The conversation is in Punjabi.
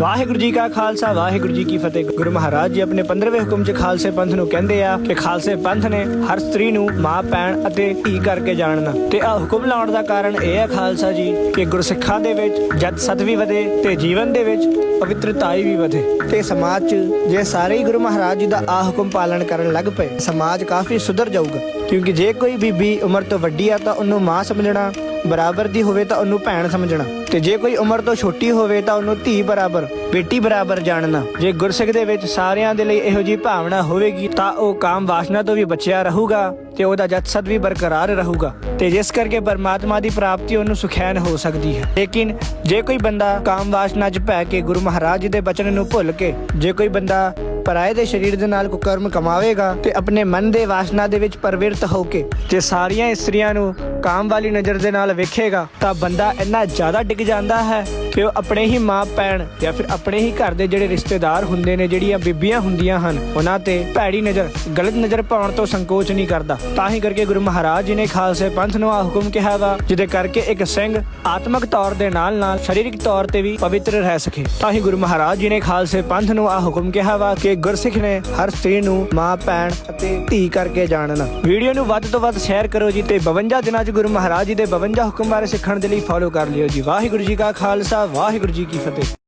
ਵਾਹਿਗੁਰੂ ਜੀ ਕਾ ਖਾਲਸਾ, ਵਾਹਿਗੁਰੂ ਜੀ ਕੀ ਫਤਿਹ। ਗੁਰੂ ਮਹਾਰਾਜ ਜੀ ਆਪਣੇ 15ਵੇਂ ਹੁਕਮ 'ਚ ਖਾਲਸੇ ਪੰਥ ਨੂੰ ਕਹਿੰਦੇ ਆ ਕਿ ਖਾਲਸੇ ਪੰਥ ਨੇ ਹਰ ਸਤਰੀ ਨੂੰ ਮਾਂ ਪੈਣ ਅਤੇ ਧੀ ਕਰਕੇ ਜਾਣਨਾ। ਤੇ ਆ ਹੁਕਮ ਲਾਉਣ ਦਾ ਕਾਰਨ ਇਹ ਹੈ ਖਾਲਸਾ ਜੀ ਕਿ ਗੁਰਸਿੱਖਾਂ ਦੇ ਵਿੱਚ ਜਦ ਸਤ ਵੀ ਵਧੇ ਤੇ ਜੀਵਨ ਦੇ ਵਿੱਚ ਪਵਿੱਤਰਤਾਈ ਵੀ ਵਧੇ। ਤੇ ਸਮਾਜ 'ਚ ਜੇ ਸਾਰੇ ਹੀ ਗੁਰੂ ਮਹਾਰਾਜ ਜੀ ਦਾ ਆ ਹੁਕਮ ਪਾਲਣ ਕਰਨ ਲੱਗ ਪਏ, ਸਮਾਜ ਕਾਫੀ ਸੁਧਰ ਜਾਊਗਾ। ਕਿਉਂਕਿ ਜੇ ਕੋਈ ਬੀਬੀ ਉਮਰ ਤੋਂ ਵੱਡੀ ਆ ਤਾਂ ਉਹਨੂੰ ਮਾਂ ਸਮਝਣਾ ਬਰਾਬਰ ਦੀ ਹੋਵੇ ਤਾਂ ਉਹਨੂੰ ਭੈਣ ਸਮਝਣਾ। ਤੇ ਜੇ ਕੋਈ ਉਮਰ ਤੋਂ ਛੋਟੀ ਹੋਵੇ ਤਾਂ ਉਹਨੂੰ ਧੀ ਬਰਾਬਰ, ਬੇਟੀ ਬਰਾਬਰ ਜਾਣਨਾ। ਜੇ ਗੁਰਸਿੱਖ ਦੇ ਵਿੱਚ ਸਾਰਿਆਂ ਦੇ ਲਈ ਇਹੋ ਜੀ ਭਾਵਨਾ ਹੋਵੇਗੀ, ਤਾਂ ਉਹ ਕਾਮ ਵਾਸਨਾ ਤੋਂ ਵੀ ਬਚਿਆ ਰਹੂਗਾ ਤੇ ਉਹਦਾ ਜਤਸਦ ਵੀ ਬਰਕਰਾਰ ਰਹੂਗਾ। ਤੇ ਜਿਸ ਕਰਕੇ ਪਰਮਾਤਮਾ ਦੀ ਪ੍ਰਾਪਤੀ ਉਹਨੂੰ ਸੁਖੈਨ ਹੋ ਸਕਦੀ ਹੈ। ਲੇਕਿਨ ਜੇ ਕੋਈ ਬੰਦਾ ਕਾਮ ਵਾਸਨਾ 'ਚ ਪੈ ਕੇ ਗੁਰੂ ਮਹਾਰਾਜ ਜੀ ਦੇ ਬਚਨ ਨੂੰ ਭੁੱਲ ਕੇ, ਜੇ ਕੋਈ ਬੰਦਾ ਪਰਾਏ ਦੇ ਸਰੀਰ ਦੇ ਨਾਲ ਕੁਕਰਮ ਕਮਾਵੇਗਾ ਤੇ ਆਪਣੇ ਮਨ ਦੇ ਵਾਸਨਾ ਦੇ ਵਿੱਚ ਪਰਵਿਰਤ ਹੋ ਕੇ ਜੇ ਸਾਰੀਆਂ ਇਸਤਰੀਆਂ ਨੂੰ ਕਾਮ ਵਾਲੀ ਨਜ਼ਰ ਦੇ ਨਾਲ ਵੇਖੇਗਾ ਤਾਂ ਬੰਦਾ ਇੰਨਾ ਜ਼ਿਆਦਾ ਡਿੱਗ ਜਾਂਦਾ ਹੈ। ਕਿ ਉਹ ਆਪਣੇ ਹੀ ਮਾਂ ਪੈਣ ਜਾਂ ਫਿਰ ਆਪਣੇ ਹੀ ਘਰ ਦੇ ਜਿਹੜੇ ਰਿਸ਼ਤੇਦਾਰ ਹੁੰਦੇ ਨੇ, ਜਿਹੜੀਆਂ ਬੀਬੀਆਂ ਹੁੰਦੀਆਂ ਹਨ, ਉਹਨਾਂ ਤੇ ਭੈੜੀ ਨਜ਼ਰ, ਗਲਤ ਨਜ਼ਰ ਪਾਉਣ ਤੋਂ ਸੰਕੋਚ ਨਹੀਂ ਕਰਦਾ। ਤਾਂ ਹੀ ਕਰਕੇ ਗੁਰੂ ਮਹਾਰਾਜ ਜੀ ਨੇ ਖਾਲਸੇ ਪੰਥ ਨੂੰ ਆ ਹੁਕਮ ਕਿਹਾ ਵਾ ਜਿਹਦੇ ਕਰਕੇ ਇੱਕ ਸਿੰਘ ਆਤਮਿਕ ਤੌਰ ਦੇ ਨਾਲ ਨਾਲ ਸਰੀਰਕ ਤੌਰ ਤੇ ਵੀ ਪਵਿੱਤਰ ਰਹਿ ਸਕੇ। ਤਾਂ ਹੀ ਗੁਰੂ ਮਹਾਰਾਜ ਜੀ ਨੇ ਖਾਲਸੇ ਪੰਥ ਨੂੰ ਆ ਹੁਕਮ ਕਿਹਾ ਵਾ ਕਿ ਗੁਰਸਿੱਖ ਨੇ ਹਰ ਸਤਰੀ ਨੂੰ ਮਾਂ, ਭੈਣ ਅਤੇ ਧੀ ਕਰਕੇ ਜਾਣਨਾ। ਵੀਡੀਓ ਨੂੰ ਵੱਧ ਤੋਂ ਵੱਧ ਸ਼ੇਅਰ ਕਰੋ ਜੀ ਤੇ 52 ਦਿਨਾਂ 'ਚ ਗੁਰੂ ਮਹਾਰਾਜ ਜੀ ਦੇ 52 ਹੁਕਮ ਬਾਰੇ ਸਿੱਖਣ ਦੇ ਲਈ ਫੋਲੋ ਕਰ ਲਿਓ ਜੀ। ਵਾਹਿਗੁਰੂ ਜੀ ਕਾ ਖਾਲਸਾ ਵਾਹਿਗੁਰੂ ਜੀ ਕੀ ਫਤਿਹ।